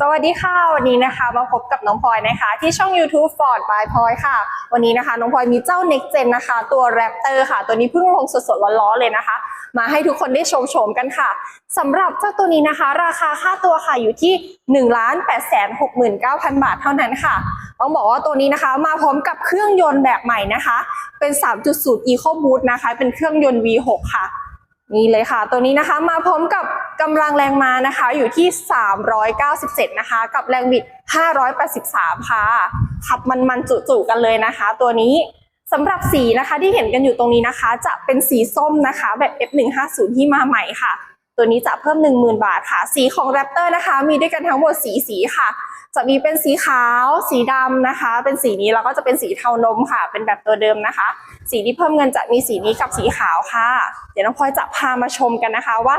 สวัสดีค่ะ วันนี้นะคะมาพบกับน้องพลอยนะคะ ที่ช่อง YouTube Ford by พลอยค่ะ วันนี้นะคะ น้องพลอยมีเจ้า Next Gen นะคะ ตัว Raptor ค่ะ ตัวนี้เพิ่งลงสดๆร้อนๆเลยนะคะ มาให้ทุกคนได้ชมชมๆกันค่ะสำหรับเจ้าตัวนี้นะคะ ราคาค่าตัวค่ะอยู่ที่ 1 8 6 9 0 0 0 บาทเท่านั้นค่ะต้องบอกว่าตัวนี้นะคะ มาพร้อมกับเครื่องยนต์แบบใหม่นะคะ เป็น 3.0 EcoBoost นะคะ เป็นเครื่องยนต์ V6 ค่ะนี่เลยค่ะ ตัวนี้นะคะมาพร้อมกับ กำลังแรงมานะคะอยู่ที่ 397 นะคะ กับแรงบิด 583 ค่ะ ขับมันๆจุๆกันเลยนะคะ ตัวนี้สำหรับสีนะคะที่เห็นกันอยู่ตรงนี้นะคะ จะเป็นสีส้มนะคะแบบ F150 ที่มาใหม่ค่ะ ตัวนี้จะเพิ่ม 10,000 บาทค่ะ สีของ Raptor นะคะ มีด้วยกันทั้งหมดสีสีค่ะ จะมีเป็นสีขาว สีดำนะคะ เป็นสีนี้แล้วก็จะเป็นสีเทานมค่ะ เป็นแบบตัวเดิมนะคะ สีที่เพิ่มเงินจะมีสีนี้กับสีขาวค่ะ เดี๋ยวน้องพลอยจะพามาชมกันนะคะว่า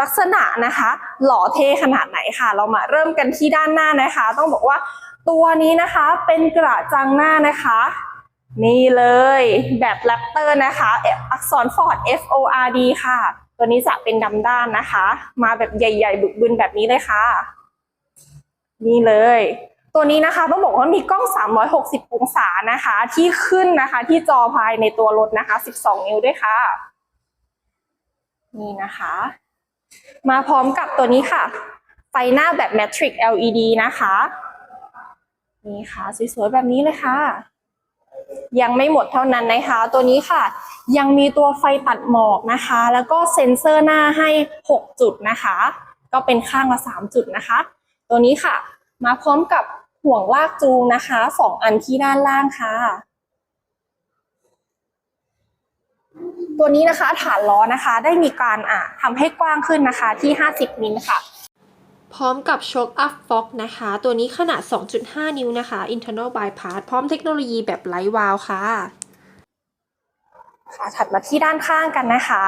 ลักษณะนะคะ หล่อเท่ขนาดไหนค่ะ เรามาเริ่มกันที่ด้านหน้านะคะ ต้องบอกว่าตัวนี้นะคะเป็นกระจังหน้านะคะ นี่เลยแบบแรปเตอร์นะคะ อักษรฟอร์ด F O R D ค่ะ ตัวนี้จะเป็นดำด้านนะคะ มาแบบใหญ่ ๆ บึกบึนแบบนี้เลยค่ะ นี่เลย ตัวนี้นะคะต้องบอกว่ามีกล้อง 360 องศานะคะ ที่ขึ้นนะคะ ที่จอภายในตัวรถนะคะ 12 นิ้วด้วยค่ะ นี่นะคะ มาพร้อมกับตัวนี้ค่ะ ไฟหน้าแบบ Matrix LED นะคะ นี่ค่ะสวยๆแบบนี้เลยค่ะ ยังไม่หมดเท่านั้นนะคะ ตัวนี้ค่ะ ยังมีตัวไฟตัดหมอกนะคะ แล้วก็เซ็นเซอร์หน้าให้ 6 จุดนะคะ ก็เป็นข้างละ 3 จุดนะคะ ตัวนี้ค่ะ มาพร้อมกับ ห่วงลากจูงนะคะสองอันที่ด้านล่างค่ะ ตัวนี้นะคะฐานล้อนะคะ ได้มีการอะทำให้กว้างขึ้นนะคะที่ 50 มิลค่ะ พร้อมกับโชคอัพฟ็อกนะคะ ตัวนี้ขนาด 2.5 นิ้วนะคะ internal bypass พร้อมเทคโนโลยีแบบไร้วาล์วค่ะค่ะถัดมาที่ด้านข้างกันนะคะ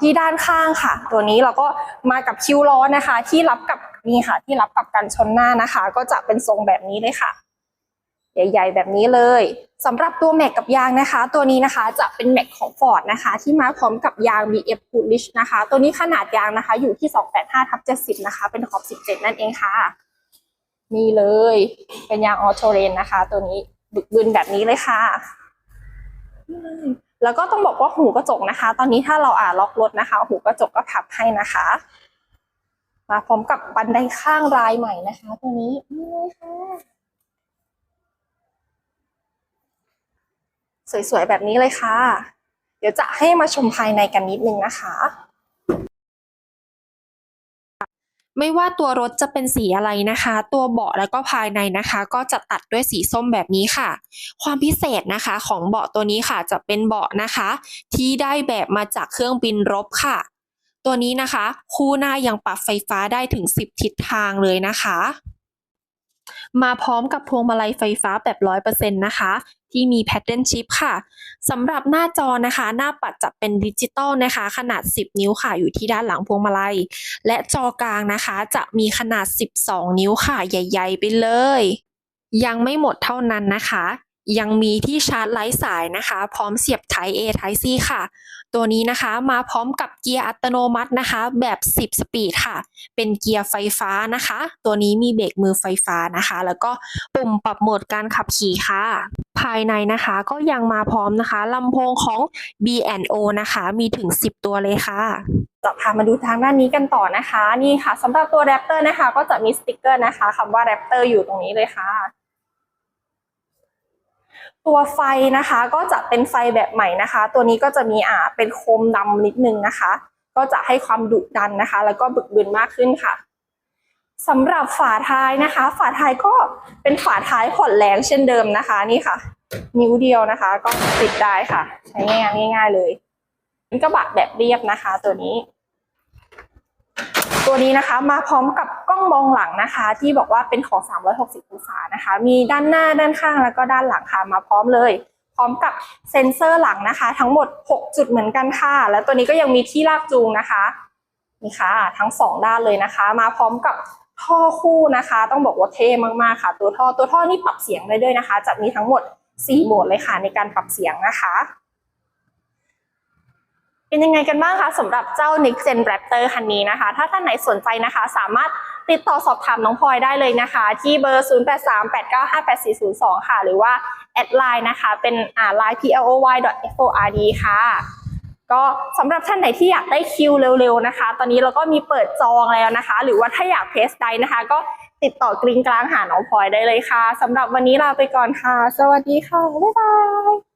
ที่ด้านข้างค่ะ ตัวนี้เราก็มากับคิ้วล้อนะคะ ที่รับกับ นี่ค่ะ ที่รับกับกันชนหน้านะคะ ก็จะเป็นทรงแบบนี้เลยค่ะใหญ่ ๆ แบบนี้เลยสำหรับตัวแม็กกับยางนะคะ ตัวนี้นะคะจะเป็นแม็กของ Ford นะคะ ที่มาพร้อมกับยาง BF Polish นะคะ ตัวนี้ขนาดยางนะคะ อยู่ที่ 285ทับ70 นะคะ เป็นขอบ 17 นั่นเองค่ะ นี่เลย เป็นยางออโตเรนนะคะ ตัวนี้บึกบึนแบบนี้เลยค่ะ แล้วก็ต้องบอกว่าหูกระจกนะคะ ตอนนี้ถ้าเราอ่าล็อกรถนะคะ หูกระจกก็พับให้นะคะ มาพร้อมกับบันไดข้างรายใหม่นะคะ ตัวนี้นี่ค่ะสวยๆแบบนี้เลยค่ะ เดี๋ยวจะให้มาชมภายในกันนิดนึงนะคะไม่ว่าตัวรถจะเป็นสีอะไรนะคะ ตัวเบาะแล้วก็ภายในนะคะ ก็จะตัดด้วยสีส้มแบบนี้ค่ะ ความพิเศษนะคะของเบาะตัวนี้ค่ะ จะเป็นเบาะนะคะ ที่ได้แบบมาจากเครื่องบินรบค่ะ ตัวนี้นะคะ คู่หน้ายังปรับไฟฟ้าได้ถึง 10 ทิศทางเลยนะคะ มาพร้อมกับพวงมาลัยไฟฟ้าแบบ 100%นะคะ ที่มีแพทเทิร์นชิปค่ะสำหรับหน้าจอนะคะ หน้าปัดจะเป็นดิจิตอลนะคะ ขนาด 10 นิ้วค่ะ อยู่ที่ด้านหลังพวงมาลัย และจอกลางนะคะ จะมีขนาด 12 นิ้วค่ะ ใหญ่ ๆ ไปเลย ยังไม่หมดเท่านั้นนะคะ ยังมีที่ชาร์จไร้สายนะคะ พร้อมเสียบ Type A Type C ค่ะ ตัวนี้นะคะมาพร้อมกับเกียร์อัตโนมัตินะคะ แบบ 10 สปีดค่ะ เป็นเกียร์ไฟฟ้านะคะ ตัวนี้มีเบรกมือไฟฟ้านะคะ แล้วก็ปุ่มปรับโหมดการขับขี่ค่ะ ภายในนะคะก็ยังมาพร้อมนะคะลำโพงของ B&O นะคะ มีถึง 10 ตัวเลยค่ะจะพามาดูทางด้านนี้กันต่อนะคะ นี่ค่ะสำหรับตัว Raptor นะคะ ก็จะมีสติกเกอร์นะคะคำว่า Raptor อยู่ตรงนี้เลยค่ะ ตัวไฟนะคะก็จะเป็นไฟแบบใหม่นะคะ ตัวนี้ก็จะมีอ่าเป็นโคมดำนิดนึงนะคะ ก็จะให้ความดุดันนะคะ แล้วก็บึกบึนมากขึ้นค่ะสำหรับฝาท้ายนะคะ ฝาท้ายก็เป็นฝาท้ายผ่อนแรงเช่นเดิมนะคะนี่ค่ะ นิ้วเดียวนะคะ ก็ติดได้ค่ะ ใช้ง่ายง่าย ๆ เลยเป็นกระบะแบบเรียบนะคะ ตัวนี้ ตัวนี้นะคะ มาพร้อมกับกล้องมองหลังนะคะ ที่บอกว่าเป็นของ 360 องศานะคะ มีด้านหน้าด้านข้างแล้วก็ด้านหลังค่ะมาพร้อมเลย พร้อมกับเซ็นเซอร์หลังนะคะ ทั้งหมด 6 จุดเหมือนกันค่ะ แล้วตัวนี้ก็ยังมีที่ลากจูงนะคะนี่ค่ะ ทั้งสองด้านเลยนะคะ มาพร้อมกับท่อคู่นะคะ ต้องบอกว่าเท่มากๆค่ะ ตัวท่อตัวท่อนี่ปรับเสียงได้ด้วยนะคะ จะมีทั้งหมด 4 โหมดเลยค่ะในการปรับเสียงนะคะ เป็นยังไงกันบ้างคะสำหรับเจ้า Next Gen Raptor คันนี้นะคะ ถ้าท่านไหนสนใจนะคะ สามารถติดต่อสอบถามน้องพลอยได้เลยนะคะ ที่เบอร์ 0838958402 ค่ะ หรือว่าแอดไลน์นะคะ เป็นอ่า line ploy.ford ค่ะ ก็สำหรับท่านไหนที่อยากได้คิวเร็วๆนะคะ ตอนนี้เราก็มีเปิดจองแล้วนะคะ หรือว่าถ้าอยากเทสไดนะคะ ก็ติดต่อกริงกลางหาน้องพลอยได้เลยค่ะสำหรับวันนี้ลาไปก่อนค่ะ สวัสดีค่ะ บ๊ายบาย